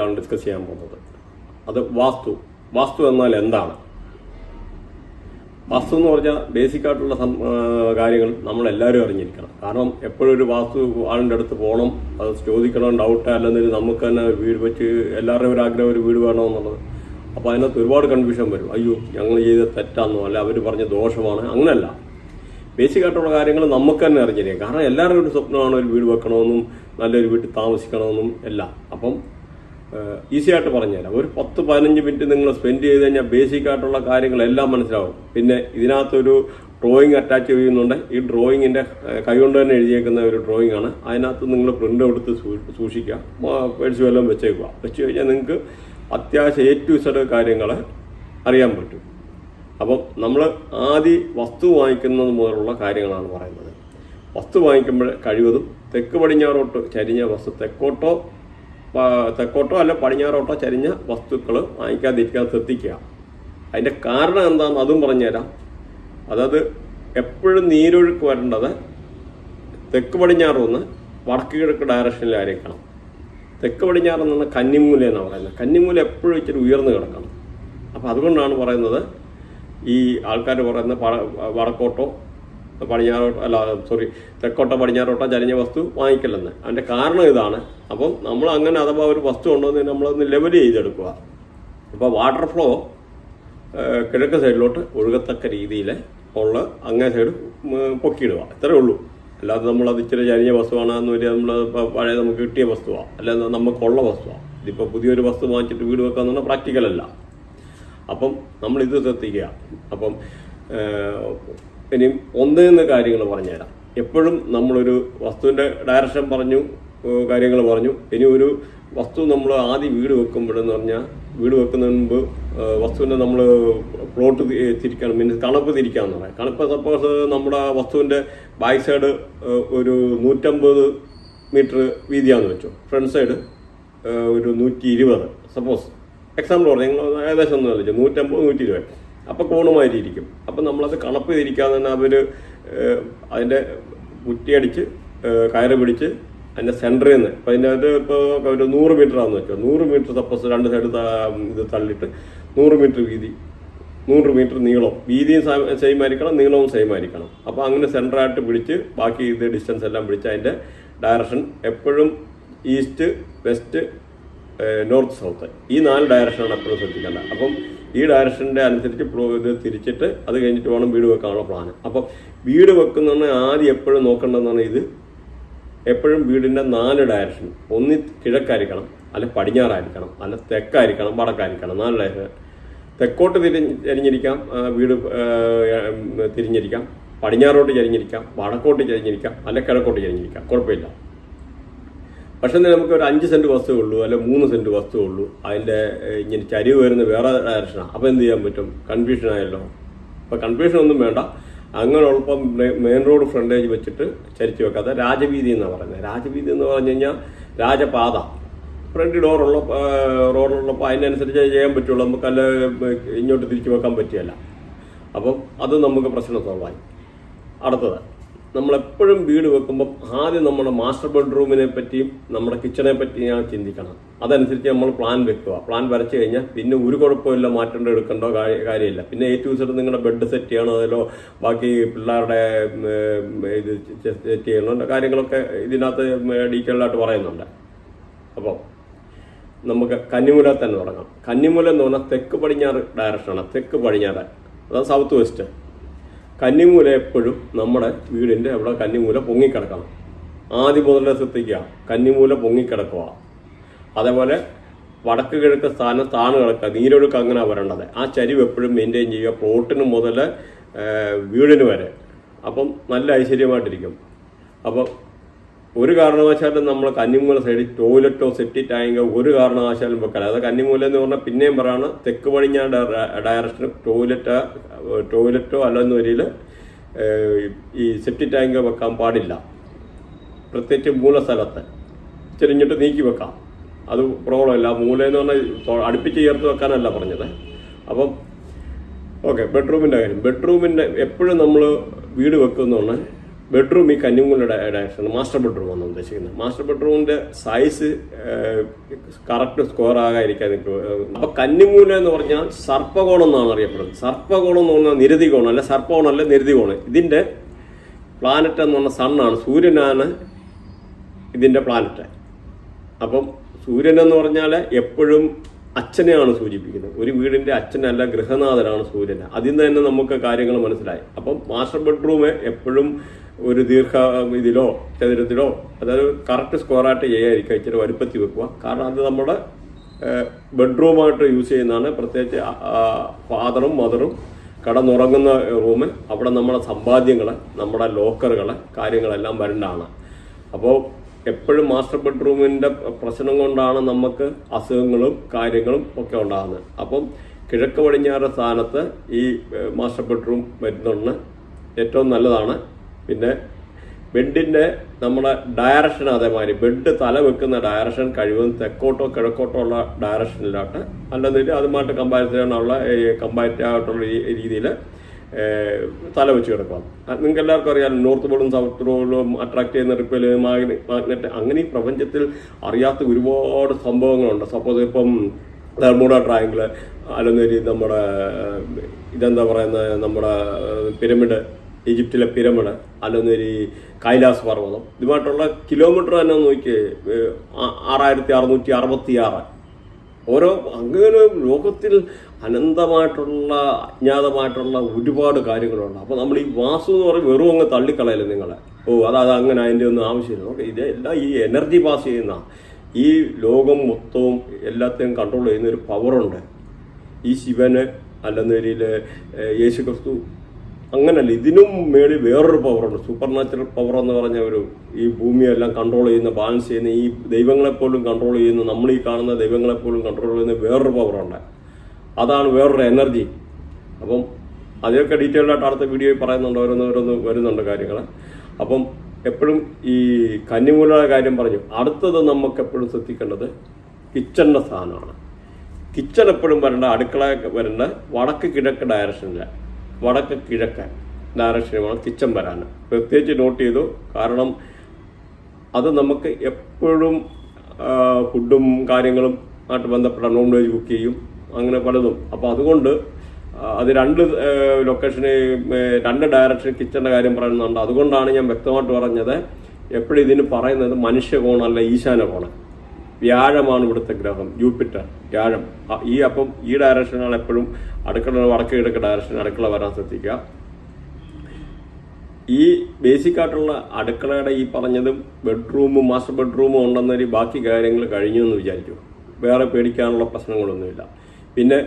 ാണ് ഡിസ്കസ് ചെയ്യാൻ പോകുന്നത്. അത് വാസ്തു. വാസ്തു എന്നാൽ എന്താണ്? വാസ്തു എന്ന് പറഞ്ഞാൽ ബേസിക് ആയിട്ടുള്ള കാര്യങ്ങൾ നമ്മൾ എല്ലാവരും അറിഞ്ഞിരിക്കണം. കാരണം എപ്പോഴും ഒരു വാസ്തു ആളിന്റെ അടുത്ത് പോകണം അത് ചോദിക്കണം ഡൗട്ട് അല്ലെങ്കിൽ നമുക്ക് തന്നെ വീട് വെച്ച് എല്ലാവരുടെയും ഒരു ആഗ്രഹം ഒരു വീട് വേണമെന്നുള്ളത് അപ്പോൾ അതിനകത്ത് ഒരുപാട് കൺഫ്യൂഷൻ വരും. അയ്യോ ഞങ്ങൾ ചെയ്ത തെറ്റാന്നോ അല്ല അവർ പറഞ്ഞ ദോഷമാണ്. അങ്ങനെയല്ല ബേസിക് ആയിട്ടുള്ള കാര്യങ്ങൾ നമുക്ക് തന്നെ അറിഞ്ഞിരിക്കാം കാരണം എല്ലാവരുടെയും ഒരു സ്വപ്നമാണ് ഒരു വീട് വെക്കണമെന്നും നല്ലൊരു വീട്ടിൽ താമസിക്കണമെന്നും എല്ലാം. അപ്പം ഈസി ആയിട്ട് പറഞ്ഞുതരാം. ഒരു പത്ത് പതിനഞ്ച് മിനിറ്റ് നിങ്ങൾ സ്പെൻഡ് ചെയ്ത് കഴിഞ്ഞാൽ ബേസിക് ആയിട്ടുള്ള കാര്യങ്ങളെല്ലാം മനസ്സിലാവും. പിന്നെ ഇതിനകത്തൊരു ഡ്രോയിങ് അറ്റാച്ച് ചെയ്യുന്നുണ്ട്. ഈ ഡ്രോയിങ്ങിന്റെ കൈകൊണ്ട് തന്നെ എഴുതിയേക്കുന്ന ഒരു ഡ്രോയിങ് ആണ്. അതിനകത്ത് നിങ്ങൾ പ്രിന്റ് എടുത്ത് സൂക്ഷിക്കുക. പേടിച്ചു വല്ലതും വെച്ചേക്കുക. വെച്ച് കഴിഞ്ഞാൽ നിങ്ങൾക്ക് അത്യാവശ്യം എ ടു കാര്യങ്ങൾ അറിയാൻ പറ്റും. അപ്പം നമ്മൾ ആദ്യ വസ്തു വാങ്ങിക്കുന്നത് മുതലുള്ള കാര്യങ്ങളാണ് പറയുന്നത്. വസ്തു വാങ്ങിക്കുമ്പോൾ കഴിവതും തെക്ക് പടിഞ്ഞാറോട്ട് ചരിഞ്ഞ വസ്തു തെക്കോട്ടോ തെക്കോട്ടോ അല്ല പടിഞ്ഞാറോട്ടോ ചരിഞ്ഞ വസ്തുക്കൾ വാങ്ങിക്കാതിരിക്കാതെ ശ്രദ്ധിക്കുക. അതിന്റെ കാരണം എന്താണെന്ന് അതും പറഞ്ഞുതരാം. അതായത് എപ്പോഴും നീരൊഴുക്ക് വരേണ്ടത് തെക്ക് പടിഞ്ഞാറുനിന്ന് വടക്ക് കിഴക്ക് ഡയറക്ഷനിലായിരിക്കണം തെക്ക് പടിഞ്ഞാറ് നിന്ന് കന്നിമൂല എന്നാണ് പറയുന്നത്. കന്നിമൂല എപ്പോഴും ഇച്ചിരി ഉയർന്നു കിടക്കണം. അപ്പോൾ അതുകൊണ്ടാണ് പറയുന്നത് ഈ ആൾക്കാർ പറയുന്ന വടക്കോട്ടോ പടിഞ്ഞാറോട്ടോ അല്ല സോറി തെക്കോട്ടോ പടിഞ്ഞാറോട്ടോ ചരിഞ്ഞ വസ്തു വാങ്ങിക്കലെന്ന് അതിന്റെ കാരണം ഇതാണ്. അപ്പം നമ്മൾ അങ്ങനെ അഥവാ ഒരു വസ്തു ഉണ്ടോയെന്ന് നമ്മളൊന്ന് ലെവൽ ചെയ്തെടുക്കുക. അപ്പോൾ വാട്ടർ ഫ്ലോ കിഴക്ക് സൈഡിലോട്ട് ഒഴുകത്തക്ക രീതിയിൽ ഉള്ള അങ്ങേ സൈഡ് പൊക്കിയിടുക. ഇത്രയേ ഉള്ളൂ. അല്ലാതെ നമ്മളത് ഇച്ചിരി ചരിഞ്ഞ വസ്തുവാണെന്ന് വരിക നമ്മൾ പഴയ നമുക്ക് കിട്ടിയ വസ്തുവാണ് അല്ലാതെ നമുക്കുള്ള വസ്തുവാണ് ഇതിപ്പോൾ പുതിയൊരു വസ്തു വാങ്ങിച്ചിട്ട് വീട് വെക്കുക എന്ന് പറഞ്ഞാൽ പ്രാക്ടിക്കൽ അല്ല. അപ്പം നമ്മളിത് ശ്രദ്ധിക്കുക. അപ്പം ഇനിയും ഒന്നേന്ന് കാര്യങ്ങൾ പറഞ്ഞുതരാം. എപ്പോഴും നമ്മളൊരു വസ്തുവിന്റെ ഡയറക്ഷൻ പറഞ്ഞു കാര്യങ്ങൾ പറഞ്ഞു. ഇനി ഒരു വസ്തു നമ്മൾ ആദ്യം വീട് വെക്കുമ്പോഴെന്ന് പറഞ്ഞാൽ വീട് വെക്കുന്നതിന് മുമ്പ് വസ്തുവിന്റെ നമ്മൾ പ്ലോട്ട് തിരിക്കണം മീൻസ് കണപ്പ് തിരിക്കാന്ന് പറയാം. കണപ്പ് സപ്പോസ് നമ്മുടെ വസ്തുവിന്റെ ബാക്ക് സൈഡ് ഒരു നൂറ്റമ്പത് മീറ്റർ വീതിയാന്ന് വെച്ചു. ഫ്രണ്ട് സൈഡ് ഒരു നൂറ്റി ഇരുപത് സപ്പോസ് എക്സാമ്പിൾ പറഞ്ഞു നിങ്ങൾ ഏകദേശം ഒന്ന് കളിച്ചു നൂറ്റമ്പത് നൂറ്റി ഇരുപത് അപ്പോൾ കോണുമായിരിക്കും. അപ്പോൾ അപ്പം നമ്മളത് കണപ്പ് തിരിക്കാതെ തന്നെ അവർ അതിന്റെ കുറ്റിയടിച്ച് കയറ് പിടിച്ച് അതിന്റെ സെന്ററിൽ നിന്ന് ഇപ്പം അതിന്റെ അത് ഇപ്പോൾ ഒരു നൂറ് മീറ്റർ ആണെന്ന് വെച്ചോ. നൂറ് മീറ്റർ സപ്പോസ് രണ്ട് സൈഡ് ഇത് തള്ളിയിട്ട് നൂറ് മീറ്റർ വീതി നൂറ് മീറ്റർ നീളം. വീതിയും സെയിം ആയിരിക്കണം നീളവും സെയിം ആയിരിക്കണം. അപ്പോൾ അങ്ങനെ സെന്ററായിട്ട് പിടിച്ച് ബാക്കി ഇത് ഡിസ്റ്റൻസ് എല്ലാം പിടിച്ച് അതിന്റെ ഡയറക്ഷൻ എപ്പോഴും ഈസ്റ്റ് വെസ്റ്റ് നോർത്ത് സൗത്ത്. ഈ നാല് ഡയറക്ഷനാണ് എപ്പോഴും ശ്രദ്ധിക്കേണ്ടത്. അപ്പം ഈ ഡയറക്ഷന്റെ അനുസരിച്ച് ഇത് തിരിച്ചിട്ട് അത് കഴിഞ്ഞിട്ട് വേണം വീട് വെക്കാനുള്ള പ്ലാൻ അപ്പം വീട് വെക്കുന്നതാണ് ആദ്യം എപ്പോഴും നോക്കേണ്ടതെന്നാണ് ഇത്. എപ്പോഴും വീടിന്റെ നാല് ഡയറക്ഷൻ ഒന്ന് കിഴക്കായിരിക്കണം അല്ല പടിഞ്ഞാറായിരിക്കണം അല്ല തെക്കായിരിക്കണം വടക്കായിരിക്കണം. നാല് ഡയറക്ഷൻ തെക്കോട്ട് തിരി ചരിഞ്ഞിരിക്കാം വീട് തിരിഞ്ഞിരിക്കാം. പടിഞ്ഞാറോട്ട് ചരിഞ്ഞിരിക്കാം വടക്കോട്ട് ചരിഞ്ഞിരിക്കാം അല്ല കിഴക്കോട്ട് ചരിഞ്ഞിരിക്കാം. കുഴപ്പമില്ല. പക്ഷെ നമുക്ക് ഒരു അഞ്ച് സെന്റ് വസ്തു ഉള്ളൂ അല്ലെ മൂന്ന് സെന്റ് വസ്തു ഉള്ളൂ. അതിന്റെ ഇങ്ങനെ ചരിവ് വരുന്ന വേറെ ഡയറക്ഷനാണ് അപ്പോൾ എന്ത് ചെയ്യാൻ പറ്റും? കൺഫ്യൂഷൻ ആയല്ലോ. അപ്പോൾ കൺഫ്യൂഷൻ ഒന്നും വേണ്ട. അങ്ങനെ ഉള്ളപ്പം മെയിൻ റോഡ് ഫ്രണ്ടേജ് വെച്ചിട്ട് ചരിച്ചു വെക്കാതെ രാജവീതി എന്നാണ് പറയുന്നത്. രാജവീതി എന്ന് പറഞ്ഞു കഴിഞ്ഞാൽ രാജപാത. ഫ്രണ്ട് ഡോറുള്ള റോഡുള്ളപ്പോൾ അതിനനുസരിച്ച് ചെയ്യാൻ പറ്റുള്ളൂ. നമുക്ക് അല്ല ഇങ്ങോട്ട് തിരിച്ചു വെക്കാൻ പറ്റിയല്ല അപ്പം അത് നമുക്ക് പ്രശ്നം സോൾവായി അടുത്തത്. നമ്മളെപ്പോഴും വീട് വെക്കുമ്പോൾ ആദ്യം നമ്മുടെ മാസ്റ്റർ ബെഡ്റൂമിനെ പറ്റിയും നമ്മുടെ കിച്ചണെ പറ്റിയും ചിന്തിക്കണം. അതനുസരിച്ച് നമ്മൾ പ്ലാൻ വെക്കുക. പ്ലാൻ വരച്ചു കഴിഞ്ഞാൽ പിന്നെ ഒരു കുഴപ്പമില്ല മാറ്റേണ്ട എടുക്കേണ്ട കാര്യ- കാര്യമില്ല. പിന്നെ എ ടു സെറ്റ് നിങ്ങളുടെ ബെഡ് സെറ്റ് ചെയ്യണോ അതിലോ ബാക്കി പിള്ളേരുടെ ഇത് സെറ്റ് ചെയ്യണോ കാര്യങ്ങളൊക്കെ ഇതിനകത്ത് ഡീറ്റെയിൽഡായിട്ട് പറയുന്നുണ്ട്. അപ്പോൾ നമുക്ക് കന്നിമൂല തന്നെ തുടങ്ങാം. കന്നിമൂല എന്ന് പറഞ്ഞാൽ തെക്ക് പടിഞ്ഞാറ് ഡയറക്ഷനാണ് തെക്ക് പടിഞ്ഞാറ്. അതാണ് സൗത്ത് വെസ്റ്റ് കന്നിമൂല എപ്പോഴും നമ്മുടെ വീടിന്റെ അവിടെ കന്നിമൂല പൊങ്ങിക്കിടക്കണം. ആദ്യം മുതലേ ശ്രദ്ധിക്കുക കന്നിമൂല പൊങ്ങിക്കിടക്കുക. അതേപോലെ വടക്ക് കിഴക്ക് സ്ഥാനം താണ് കിടക്കുക നീരൊഴുക്ക് അങ്ങനെ വരേണ്ടത്. ആ ചരിവ് എപ്പോഴും മെയിന്റെയിൻ ചെയ്യുക പ്ലോട്ടിന് മുതൽ വീടിന് വരെ. അപ്പം നല്ല ഐശ്വര്യമായിട്ടിരിക്കും. അപ്പം ഒരു കാരണവശാലും നമ്മൾ കന്നിമൂല സൈഡിൽ ടോയ്ലറ്റോ സെപ്റ്റി ടാങ്കോ ഒരു കാരണവശാലും വെക്കാൻ അത് കന്നിമൂല എന്ന് പറഞ്ഞാൽ പിന്നെയും പറയാണ് തെക്ക് പടിഞ്ഞാറ് ഡയറക്ഷന് ടോയ്ലറ്റ് ടോയ്ലറ്റോ അല്ലെന്ന വരിയിൽ ഈ സെപ്റ്റി ടാങ്കോ വെക്കാൻ പാടില്ല. പ്രത്യേകിച്ച് മൂല സ്ഥലത്ത് ചെരിഞ്ഞിട്ട് നീക്കി വെക്കാം. അത് പ്രോബ്ലം ഇല്ല മൂല എന്ന് പറഞ്ഞാൽ അടുപ്പിച്ച് ചേർത്ത് വെക്കാനല്ല പറഞ്ഞത്. അപ്പം ഓക്കെ ബെഡ്റൂമിന്റെ കാര്യം. ബെഡ്റൂമിന്റെ എപ്പോഴും നമ്മൾ വീട് വെക്കുന്നതാണ് ബെഡ്റൂം ഈ കന്നിമൂലയുടെ ഡയറക്ഷൻ മാസ്റ്റർ ബെഡ്റൂം ആണ് ഉദ്ദേശിക്കുന്നത്. മാസ്റ്റർ ബെഡ്റൂമിന്റെ സൈസ് കറക്റ്റ് സ്കോർ ആകാതിരിക്കാൻ നിൽക്കും അപ്പൊ കന്നിമൂല എന്ന് പറഞ്ഞാൽ സർപ്പകോണം എന്നാണ് അറിയപ്പെടുന്നത്. സർപ്പകോണം എന്ന് പറഞ്ഞാൽ നിരതി കോണം അല്ല സർപ്പകോണം അല്ല നിരതി കോണം. ഇതിന്റെ പ്ലാനറ്റ് എന്ന് പറഞ്ഞ സണ്ണാണ് സൂര്യനാണ് ഇതിന്റെ പ്ലാനറ്റ് അപ്പം സൂര്യൻ എന്ന് പറഞ്ഞാൽ എപ്പോഴും അച്ഛനെയാണ് സൂചിപ്പിക്കുന്നത്. ഒരു വീടിന്റെ അച്ഛനല്ല ഗൃഹനാഥനാണ് സൂര്യൻ. അതിൽ നിന്ന് തന്നെ നമുക്ക് കാര്യങ്ങൾ മനസ്സിലായി. അപ്പം മാസ്റ്റർ ബെഡ്റൂം എപ്പോഴും ഒരു ദീർഘ ഇതിലോ ചതുരത്തിലോ അതായത് കറക്റ്റ് സ്ക്വയറായിട്ട് ചെയ്യാതിരിക്കുക ഇച്ചിരി വലുപ്പത്തിൽ വെക്കുക. കാരണം അത് നമ്മുടെ ബെഡ്റൂമായിട്ട് യൂസ് ചെയ്യുന്നതാണ്. പ്രത്യേകിച്ച് ഫാദറും മദറും കടന്നുറങ്ങുന്ന റൂം അവിടെ നമ്മുടെ സമ്പാദ്യങ്ങൾ നമ്മുടെ ലോക്കറുകൾ കാര്യങ്ങളെല്ലാം വരേണ്ടതാണ്. അപ്പോൾ എപ്പോഴും മാസ്റ്റർ ബെഡ്റൂമിന്റെ പ്രശ്നം കൊണ്ടാണ് നമുക്ക് അസുഖങ്ങളും കാര്യങ്ങളും ഒക്കെ ഉണ്ടാകുന്നത്. അപ്പം കിഴക്ക് പടിഞ്ഞാറ് സ്ഥാനത്ത് ഈ മാസ്റ്റർ ബെഡ്റൂം വരുന്നുണ്ട് ഏറ്റവും നല്ലതാണ്. പിന്നെ ബെഡിന്റെ നമ്മുടെ ഡയറക്ഷൻ അതേമാതിരി ബെഡ് തല വെക്കുന്ന ഡയറക്ഷൻ കഴിവതും തെക്കോട്ടോ കിഴക്കോട്ടോ ഉള്ള ഡയറക്ഷനിലാട്ട് അല്ലെന്നില്ല അതുമായിട്ട് കമ്പാരിറ്റീവ് ഉള്ള കമ്പാരിറ്റീവ് ആയിട്ടുള്ള രീതിയിൽ തല വെച്ച് കിടക്കാം നിങ്ങൾക്ക് എല്ലാവർക്കും അറിയാം നോർത്ത് പോളും സൗത്ത് പോളും അട്രാക്ട് ചെയ്യുന്ന റിപ്പൽ മാഗ്നറ്റ് അങ്ങനെ ഈ പ്രപഞ്ചത്തിൽ അറിയാത്ത ഒരുപാട് സംഭവങ്ങളുണ്ട്. സപ്പോസ് ഇപ്പം തെർമോഡ ട്രയാങ്കിൾ അല്ലെന്നൊരു നമ്മുടെ ഇതെന്താ പറയുന്നത് നമ്മുടെ പിരമിഡ് ഈജിപ്തിലെ പിരമിഡ് അല്ലെന്നൊരു കൈലാസ് പർവതം. ഇതുമായിട്ടുള്ള കിലോമീറ്റർ തന്നെ നോക്കി ആറായിരത്തി അറുന്നൂറ്റി അറുപത്തി ആറ് ഓരോ അങ്ങനെ ലോകത്തിൽ അനന്തമായിട്ടുള്ള അജ്ഞാതമായിട്ടുള്ള ഒരുപാട് കാര്യങ്ങളുണ്ട്. അപ്പോൾ നമ്മൾ ഈ വാസു എന്ന് പറയും വെറും അങ്ങ് തള്ളിക്കളയല്ലേ നിങ്ങളെ? ഓ അതാ അങ്ങനെ അതിന്റെ ഒന്നും ആവശ്യമില്ല. ഓക്കെ ഇതെല്ലാം ഈ എനർജി പാസ് ചെയ്യുന്ന ഈ ലോകം മൊത്തവും എല്ലാത്തെയും കൺട്രോൾ ചെയ്യുന്ന ഒരു പവറുണ്ട് ഈ ശിവന് അല്ലെന്നൊരിൽ യേശു ക്രിസ്തു അങ്ങനല്ല ഇതിനും മേളിൽ വേറൊരു പവറുണ്ട് സൂപ്പർ നാച്ചുറൽ പവർ എന്ന് പറഞ്ഞ ഒരു ഈ ഭൂമിയെല്ലാം കൺട്രോൾ ചെയ്യുന്ന ബാലൻസ് ചെയ്യുന്ന ഈ ദൈവങ്ങളെപ്പോലും കൺട്രോൾ ചെയ്യുന്ന നമ്മൾ ഈ കാണുന്ന ദൈവങ്ങളെപ്പോലും കൺട്രോൾ ചെയ്യുന്ന വേറൊരു പവറുണ്ട് അതാണ് വേറൊരു എനർജി അപ്പം അതിനൊക്കെ ഡീറ്റെയിൽ ആയിട്ട് അടുത്ത വീഡിയോയിൽ പറയുന്നുണ്ട് ഓരോന്ന് ഓരോന്ന് വരുന്നുണ്ട് കാര്യങ്ങൾ അപ്പം എപ്പോഴും ഈ കന്നിമൂലയുടെ കാര്യം പറഞ്ഞു. അടുത്തത് നമുക്ക് എപ്പോഴും ശ്രദ്ധിക്കേണ്ടത് കിച്ചണിന്റെ സ്ഥാനമാണ് കിച്ചൺ എപ്പോഴും വരേണ്ട അടുക്കള വരേണ്ട വടക്ക് കിഴക്ക് ഡയറക്ഷനില്ല വടക്ക് കിഴക്ക് ഡയറക്ഷനുമാണ് കിച്ചൺ വരാൻ പ്രത്യേകിച്ച് നോട്ട് ചെയ്തു കാരണം അത് നമുക്ക് എപ്പോഴും ഫുഡും കാര്യങ്ങളും ആയിട്ട് ബന്ധപ്പെട്ട നോൺ വെജ് കുക്ക് ചെയ്യും. അങ്ങനെ പലതും. അപ്പോൾ അതുകൊണ്ട് അത് രണ്ട് ലൊക്കേഷന് രണ്ട് ഡയറക്ഷൻ കിച്ചന്റെ കാര്യം പറയുന്നുണ്ട്. അതുകൊണ്ടാണ് ഞാൻ വ്യക്തമായിട്ട് പറഞ്ഞത് എപ്പോഴും ഇതിന് പറയുന്നത് മനുഷ്യകോണല്ല ഈശാന കോണം വ്യാഴമാണ് ഇവിടുത്തെ ഗ്രഹം ജൂപ്പിറ്റർ വ്യാഴം. ഈ അപ്പം ഈ ഡയറക്ഷനാണ് എപ്പോഴും അടുക്കള വടക്ക് കിഴക്ക് ഡയറക്ഷൻ അടുക്കള വരാൻ ശ്രദ്ധിക്കുക. ഈ ബേസിക് ആയിട്ടുള്ള അടുക്കളയുടെ ഈ പറഞ്ഞതും ബെഡ്റൂമും മാസ്റ്റർ ബെഡ്റൂമും ഉണ്ടെന്നൊരു ബാക്കി കാര്യങ്ങൾ കഴിഞ്ഞു എന്ന് വിചാരിച്ചു വേറെ പേടിക്കാനുള്ള പ്രശ്നങ്ങളൊന്നുമില്ല. പിന്നെ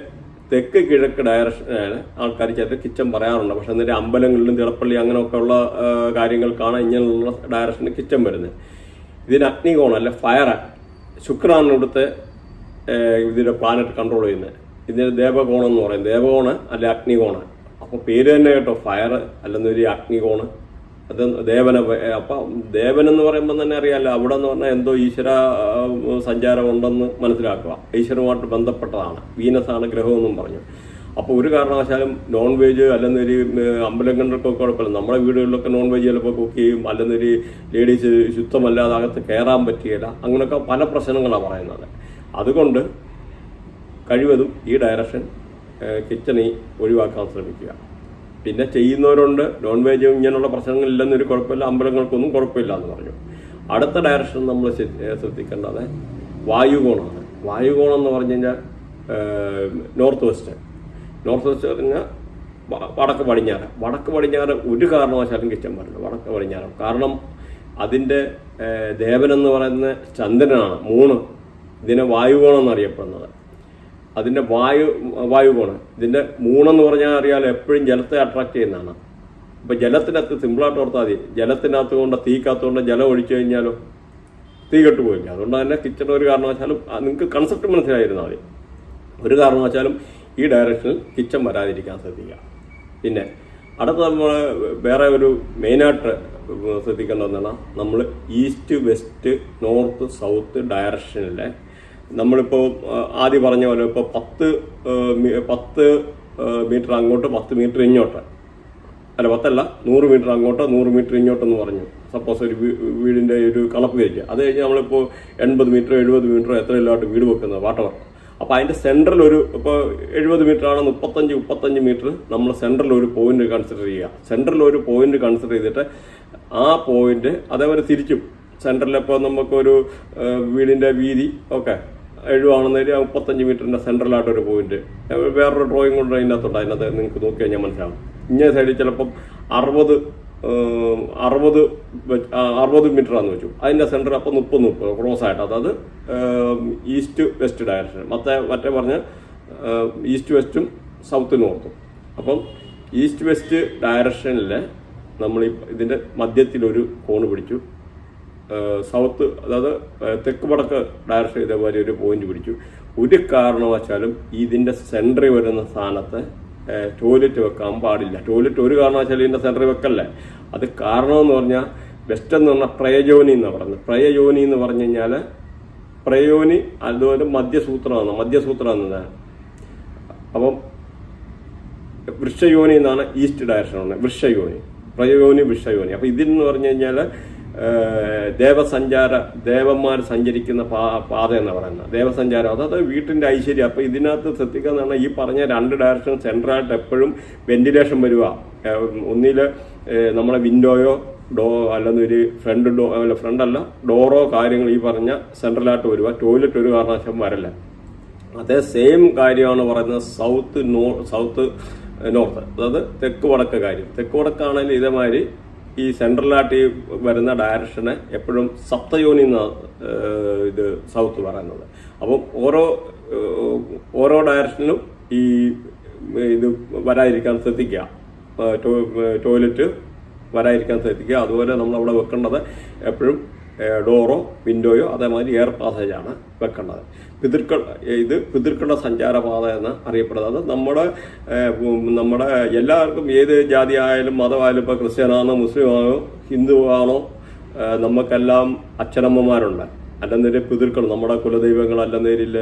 തെക്ക് കിഴക്ക് ഡയറക്ഷനാണ് ആൾക്കാർ ചിലർ കിച്ചൺ പറയാറുണ്ട്. പക്ഷെ എന്നിട്ട് അമ്പലങ്ങളിലും തിളപ്പള്ളി അങ്ങനെയൊക്കെ ഉള്ള കാര്യങ്ങൾക്കാണ് ഇങ്ങനെയുള്ള ഡയറക്ഷന് കിച്ചൺ വരുന്നത്. ഇതിന് അഗ്നികോണം അല്ലെ ഫയർ ശുക്രാണ് ഇവിടുത്തെ ഇതിന്റെ പ്ലാനറ്റ് കൺട്രോൾ ചെയ്യുന്നത്. ഇതിന് ദേവകോണം എന്ന് പറയും ദേവകോണ് അല്ല അഗ്നികോണ്. അപ്പോൾ പേര് തന്നെ കേട്ടോ ഫയർ അല്ലെന്നൊരു അഗ്നികോണ്. അത് ദേവന അപ്പം ദേവൻ എന്ന് പറയുമ്പോൾ തന്നെ അറിയാമല്ലോ അവിടെ എന്ന് പറഞ്ഞാൽ എന്തോ ഈശ്വര സഞ്ചാരം ഉണ്ടെന്ന് മനസ്സിലാക്കുക. ഈശ്വരവുമായിട്ട് ബന്ധപ്പെട്ടതാണ്. വീനസാണ് ആണ് ഗ്രഹം എന്നും പറഞ്ഞു. അപ്പോൾ ഒരു കാരണവശാലും നോൺ വെജ് അല്ലെന്നൊരു അമ്പലം അമ്പലങ്ങളിലൊക്കെ കുഴപ്പമില്ല. നമ്മുടെ വീടുകളിലൊക്കെ നോൺ വെജ് ചിലപ്പോൾ കുക്ക് ചെയ്യും. അല്ലെന്നൊരു ലേഡീസ് ശുദ്ധമല്ലാതെ അകത്ത് കയറാൻ പറ്റുകയില്ല. അങ്ങനെയൊക്കെ പല പ്രശ്നങ്ങളാണ് പറയുന്നത്. അതുകൊണ്ട് കഴിവതും ഈ ഡയറക്ഷൻ കിച്ചണി ഒഴിവാക്കാൻ ശ്രമിക്കുക. പിന്നെ ചെയ്യുന്നവരുണ്ട്. നോൺ വെജ് ഇങ്ങനെയുള്ള പ്രശ്നങ്ങളില്ലെന്നൊരു കുഴപ്പമില്ല. അമ്പലങ്ങൾക്കൊന്നും കുഴപ്പമില്ല എന്ന് പറഞ്ഞു. അടുത്ത ഡയറക്ഷൻ നമ്മൾ ശ്രദ്ധിക്കേണ്ടത് വായുകോണമാണ് വായുകോണം എന്ന് പറഞ്ഞു കഴിഞ്ഞാൽ നോർത്ത് വെസ്റ്റ് നോർത്ത് വെസ്റ്റ് പറഞ്ഞാൽ വടക്ക് പടിഞ്ഞാറ്. വടക്ക് പടിഞ്ഞാറ് ഒരു കാരണവശാലും കിച്ചൻ പറ്റില്ല വടക്ക് പടിഞ്ഞാറ്. കാരണം അതിന്റെ ദേവനെന്ന് പറയുന്ന ചന്ദ്രനാണ് മൂന്ന് ഇതിനെ വായുകോണം എന്നറിയപ്പെടുന്നത്. അതിന്റെ വായു വായു കോണ് ഇതിന്റെ മൂണെന്ന് പറഞ്ഞാൽ അറിയാലോ എപ്പോഴും ജലത്തെ അട്രാക്ട് ചെയ്യുന്നതാണ്. അപ്പോൾ ജലത്തിനകത്ത് സിമ്പിളായിട്ട് ഓർത്താൽ മതി. ജലത്തിനകത്ത് കൊണ്ട് തീ കാത്തുകൊണ്ട് ജലം ഒഴിച്ചു കഴിഞ്ഞാലോ തീ കെട്ടുപോയില്ല അതുകൊണ്ട് തന്നെ കിച്ചൺ ഒരു കാരണവശാലും നിങ്ങൾക്ക് കൺസെപ്റ്റ് മനസ്സിലായിരുന്നാൽ മതി. ഒരു കാരണവശാലും ഈ ഡയറക്ഷനിൽ കിച്ചൺ വരാതിരിക്കാൻ ശ്രദ്ധിക്കുക. പിന്നെ അടുത്ത നമ്മൾ വേറെ ഒരു മെയിനായിട്ട് ശ്രദ്ധിക്കേണ്ടതെന്നാണ് നമ്മൾ ഈസ്റ്റ് വെസ്റ്റ് നോർത്ത് സൗത്ത് ഡയറക്ഷനിലെ നമ്മളിപ്പോൾ ആദ്യം പറഞ്ഞ പോലെ ഇപ്പോൾ പത്ത് പത്ത് മീറ്റർ അങ്ങോട്ട് പത്ത് മീറ്റർ ഇങ്ങോട്ട്. അല്ല പത്തല്ല നൂറ് മീറ്റർ അങ്ങോട്ടോ നൂറ് മീറ്റർ ഇങ്ങോട്ടെന്ന് പറഞ്ഞു. സപ്പോസ് ഒരു വീടിന്റെ ഒരു കണക്ക് കയറ്റി അത് കഴിഞ്ഞ് നമ്മളിപ്പോൾ എൺപത് മീറ്റർ എഴുപത് മീറ്റർ എത്രയില്ലാട്ട് വീട് വെക്കുന്നത് വാട്ടവർ അപ്പോൾ അതിന്റെ സെന്ററിൽ ഒരു ഇപ്പോൾ എഴുപത് മീറ്റർ ആണ് മുപ്പത്തഞ്ച് മുപ്പത്തഞ്ച് മീറ്റർ നമ്മൾ സെന്ററിൽ ഒരു പോയിന്റ് കൺസിഡർ ചെയ്യുക. സെന്ററിൽ ഒരു പോയിന്റ് കൺസിഡർ ചെയ്തിട്ട് ആ പോയിന്റ് അതേപോലെ തിരിച്ചും. സെന്ററിൽ ഇപ്പോൾ നമുക്കൊരു വീടിന്റെ വീതി ഓക്കെ എഴുവാണെന്നൊരു മുപ്പത്തഞ്ച് മീറ്ററിന്റെ സെൻട്രലായിട്ട് ഒരു പോയിന്റ് വേറൊരു ഡ്രോയിങ് കൊണ്ട് അതിനകത്തുണ്ട് അതിനകത്ത് നിങ്ങൾക്ക് നോക്കി കഴിഞ്ഞാൽ മനസ്സിലാവും. ഇങ്ങനെ സൈഡിൽ ചിലപ്പം അറുപത് അറുപത് അറുപത് മീറ്റർ ആണെന്ന് വെച്ചു. അതിന്റെ സെന്റർ അപ്പോൾ മുപ്പത് മുപ്പത് ക്രോസ് ആയിട്ട്. അതായത് ഈസ്റ്റ് വെസ്റ്റ് ഡയറക്ഷൻ മറ്റേ മറ്റേ പറഞ്ഞ ഈസ്റ്റ് വെസ്റ്റും സൗത്ത് നോർത്തും അപ്പം ഈസ്റ്റ് വെസ്റ്റ് ഡയറക്ഷനിലെ നമ്മൾ ഇതിന്റെ മധ്യത്തിലൊരു കോണ് പിടിച്ചു. സൗത്ത് അതായത് തെക്ക് വടക്ക് ഡയറക്ഷൻ ഇതേപോലെ ഒരു പോയിന്റ് പിടിച്ചു. ഒരു കാരണവശാലും ഇതിന്റെ സെന്ററിൽ വരുന്ന സ്ഥാനത്ത് ടോയ്ലറ്റ് വെക്കാൻ പാടില്ല. ടോയ്ലറ്റ് ഒരു കാരണവശാലും ഇതിന്റെ സെന്ററിൽ വെക്കല്ലേ. അത് കാരണമെന്ന് പറഞ്ഞാൽ വെസ്റ്റ് എന്ന് പറഞ്ഞാൽ പ്രയജോനി എന്ന് പറഞ്ഞു പ്രയജോനി എന്ന് പറഞ്ഞു കഴിഞ്ഞാൽ പ്രയോനി അതുപോലെ മധ്യസൂത്രമാണ്. മധ്യസൂത്രം എന്നതാണ് അപ്പം വൃക്ഷയോനി എന്നാണ് ഈസ്റ്റ് ഡയറക്ഷൻ പറഞ്ഞത് വൃക്ഷയോനി. പ്രയോനി വൃക്ഷയോനി. അപ്പൊ ഇതിന്ന് പറഞ്ഞു കഴിഞ്ഞാൽ ദേവസഞ്ചാര ദേവന്മാർ സഞ്ചരിക്കുന്ന പാ പാത എന്ന് പറയുന്നത്. ദേവസഞ്ചാരം അതായത് വീട്ടിന്റെ ഐശ്വര്യം. അപ്പോൾ ഇതിനകത്ത് ശ്രദ്ധിക്കുക എന്ന് പറഞ്ഞാൽ ഈ പറഞ്ഞ രണ്ട് ഡയറക്ഷൻ സെൻട്രലായിട്ട് എപ്പോഴും വെന്റിലേഷൻ വരിക. ഒന്നിൽ നമ്മുടെ വിൻഡോയോ ഡോ അല്ലെന്നൊരു ഫ്രണ്ട് ഡോ അല്ല ഫ്രണ്ടല്ല ഡോറോ കാര്യങ്ങൾ ഈ പറഞ്ഞ സെൻട്രലായിട്ട് വരിക. ടോയ്ലറ്റ് ഒരു കാരണവശം വരല്ല അതേ സെയിം കാര്യമാണ് പറയുന്നത് സൗത്ത് നോ സൗത്ത് നോർത്ത് അതായത് തെക്ക് വടക്ക് കാര്യം. തെക്ക് വടക്കാണെങ്കിൽ ഇതേമാതിരി ഈ സെൻട്രലായിട്ട് ഈ വരുന്ന ഡയറക്ഷന് എപ്പോഴും സപ്തയോനി എന്ന ഇത് സൗത്ത് പറയുന്നത്. അപ്പം ഓരോ ഓരോ ഡയറക്ഷനിലും ഈ ഇത് വരാതിരിക്കാൻ ശ്രദ്ധിക്കുക. ടോയ്ലറ്റ് വരാതിരിക്കാൻ ശ്രദ്ധിക്കുക. അതുപോലെ നമ്മൾ അവിടെ വെക്കേണ്ടത് എപ്പോഴും ഡോറോ വിൻഡോയോ അതേമാതിരി എയർ പാസേജാണ് വെക്കേണ്ടത്. പിതൃക്കൾ ഇത് പിതൃക്കളുടെ സഞ്ചാരപാത എന്ന് അറിയപ്പെടുന്നത്. നമ്മുടെ നമ്മുടെ എല്ലാവർക്കും ഏത് ജാതി ആയാലും മതമായാലും ഇപ്പോൾ ക്രിസ്ത്യനാണോ മുസ്ലിം ആണോ ഹിന്ദു ആണോ നമുക്കെല്ലാം അച്ഛനമ്മമാരുണ്ട്. അല്ലെന്നേര് പിതൃക്കൾ നമ്മുടെ കുലദൈവങ്ങൾ നേരിൽ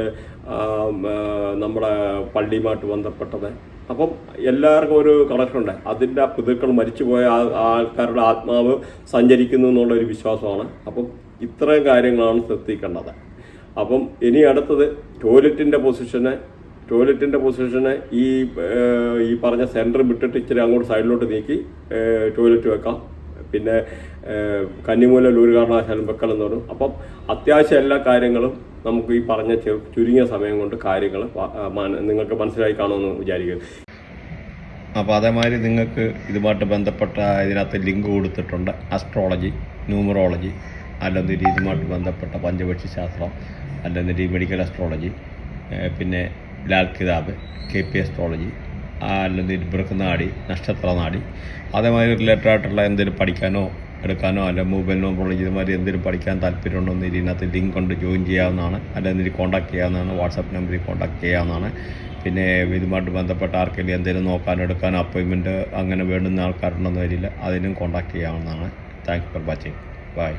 നമ്മുടെ പള്ളിയുമായിട്ട് ബന്ധപ്പെട്ടത്. അപ്പം എല്ലാവർക്കും ഒരു കണക്ഷനുണ്ട് അതിന്റെ ആ പിതൃക്കൾ മരിച്ചുപോയ ആൾക്കാരുടെ ആത്മാവ് സഞ്ചരിക്കുന്നു എന്നുള്ള ഒരു വിശ്വാസമാണ്. അപ്പം ഇത്രയും കാര്യങ്ങളാണ് ശ്രദ്ധിക്കേണ്ടത്. അപ്പം ഇനി അടുത്തത് ടോയ്ലറ്റിന്റെ പൊസിഷന് ടോയ്ലറ്റിന്റെ പൊസിഷന് ഈ ഈ പറഞ്ഞ സെന്റർ വിട്ടിട്ട് ഇച്ചിരി അങ്ങോട്ട് സൈഡിലോട്ട് നീക്കി ടോയ്ലറ്റ് വെക്കാം. പിന്നെ കന്നിമൂല കന്നിമൂലയിൽ വെക്കൽ എന്ന് പറഞ്ഞു അപ്പം അത്യാവശ്യം എല്ലാ കാര്യങ്ങളും നമുക്ക് ഈ പറഞ്ഞ ചുരുങ്ങിയ സമയം കൊണ്ട് കാര്യങ്ങൾ നിങ്ങൾക്ക് മനസ്സിലായി കാണുമെന്ന് വിചാരിക്കുന്നു. അപ്പോൾ അതേമാതിരി നിങ്ങൾക്ക് ഇതുമായിട്ട് ബന്ധപ്പെട്ട ഇതിനകത്ത് ലിങ്ക് കൊടുത്തിട്ടുണ്ട്. അസ്ട്രോളജി ന്യൂമറോളജി അല്ലെന്നിട്ട് ഇതുമായിട്ട് ബന്ധപ്പെട്ട പഞ്ചപക്ഷി ശാസ്ത്രം അല്ലെന്നിട്ട് മെഡിക്കൽ അസ്ട്രോളജി പിന്നെ ലാൽ കിതാബ് കെ പി അസ്ട്രോളജി അല്ലെന്നൊരു നക്ഷത്ര നാടി അതേമാതിരി റിലേറ്റഡ് ആയിട്ടുള്ള എന്തെങ്കിലും പഠിക്കാനോ എടുക്കാനോ അല്ല മൊബൈൽ ന്യൂമറോളജി ഇതുമാതിരി എന്തെങ്കിലും പഠിക്കാൻ താല്പര്യമുണ്ടോ എന്ന് ഇതിനകത്ത് ലിങ്ക് കൊണ്ട് ജോയിൻ ചെയ്യാവുന്നതാണ്. അല്ലെങ്കിൽ കോൺടാക്ട് ചെയ്യാവുന്നതാണ് വാട്സാപ്പ് നമ്പറിൽ കോൺടാക്ട് ചെയ്യാവുന്നതാണ്. പിന്നെ ഇതുമായിട്ട് ബന്ധപ്പെട്ട ആർക്കെങ്കിലും എന്തെങ്കിലും നോക്കാനോ എടുക്കാനോ അപ്പോയിൻമെന്റ് അങ്ങനെ വേണ്ടുന്ന ആൾക്കാരുണ്ടെന്ന് വരില്ല അതിനും കോൺടാക്ട് ചെയ്യാവുന്നതാണ്. Thanks for watching bye